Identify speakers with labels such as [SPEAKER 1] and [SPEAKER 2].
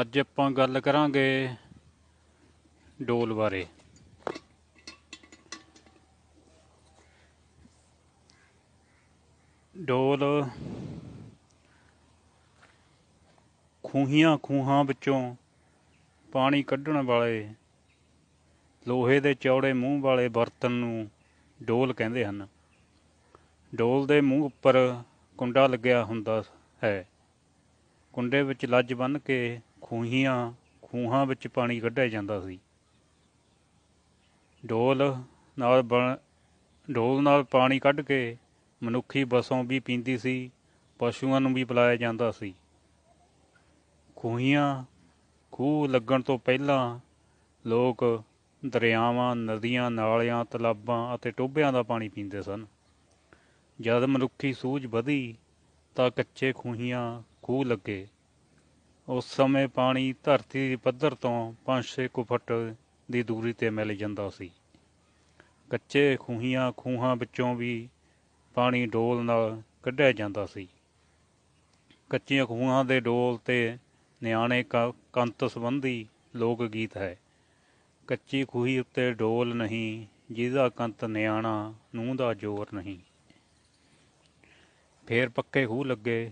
[SPEAKER 1] ਅੱਜ ਆਪਾਂ ਗੱਲ ਕਰਾਂਗੇ ਡੋਲ ਬਾਰੇ। ਡੋਲ ਖੂਹੀਆਂ ਖੂਹਾਂ ਵਿੱਚੋਂ ਪਾਣੀ ਕੱਢਣ ਵਾਲੇ, ਲੋਹੇ ਦੇ ਚੌੜੇ ਮੂੰਹ ਵਾਲੇ ਬਰਤਨ ਨੂੰ ਡੋਲ ਕਹਿੰਦੇ ਹਨ। ਡੋਲ ਦੇ ਮੂੰਹ ਉੱਪਰ ਕੁੰਡਾ ਲੱਗਿਆ ਹੁੰਦਾ ਹੈ। ਕੁੰਡੇ ਵਿੱਚ ਲੱਜ ਬੰਨ੍ਹ ਕੇ ਖੂਹੀਆਂ, ਖੂਹਾਂ ਵਿੱਚ ਪਾਣੀ ਕੱਢਿਆ ਜਾਂਦਾ ਸੀ। ਢੋਲ ਨਾਲ ਬਣ, ਡੋਲ ਨਾਲ ਪਾਣੀ ਕੱਢ ਕੇ ਮਨੁੱਖੀ ਬਸੋਂ ਵੀ ਪੀਂਦੀ ਸੀ, ਪਸ਼ੂਆਂ ਨੂੰ ਵੀ ਪਿਲਾਇਆ ਜਾਂਦਾ ਸੀ। ਖੂਹੀਆਂ ਖੂਹ ਲੱਗਣ ਤੋਂ ਪਹਿਲਾਂ ਲੋਕ ਦਰਿਆਵਾਂ, ਨਦੀਆਂ, ਨਾਲਿਆਂ, ਤਲਾਬਾਂ ਅਤੇ ਟੋਭਿਆਂ ਦਾ ਪਾਣੀ ਪੀਂਦੇ ਸਨ। ਜਦ ਮਨੁੱਖੀ ਸੂਝ ਵਧੀ ਤਾਂ ਕੱਚੇ ਖੂਹੀਆਂ ਖੂਹ ਲੱਗੇ। ਉਸ ਸਮੇਂ ਪਾਣੀ ਧਰਤੀ ਦੇ ਪੱਧਰ ਤੋਂ 5-6 ਕੁ ਫੁੱਟ ਦੀ ਦੂਰੀ ਤੇ ਮਿਲ ਜਾਂਦਾ ਸੀ। ਕੱਚੇ ਖੂਹੀਆਂ ਖੂਹਾਂ ਵਿੱਚੋਂ ਵੀ ਪਾਣੀ ਡੋਲ ਨਾਲ ਕੱਢਿਆ ਜਾਂਦਾ ਸੀ। ਕੱਚੀਆਂ ਖੂਹਾਂ ਦੇ ਡੋਲ ਤੇ ਨਿਆਣੇ ਕ- ਕੰਤ ਸੰਬੰਧੀ ਲੋਕ ਗੀਤ ਹੈ। ਕੱਚੀ ਖੂਹੀ ਉੱਤੇ ਡੋਲ ਨਹੀਂ, ਜਿਹਦਾ ਕੰਤ ਨਿਆਣਾ ਨੂੰਹ ਦਾ ਜ਼ੋਰ ਨਹੀਂ। ਫੇਰ ਪੱਕੇ ਖੂਹ ਲੱਗੇ।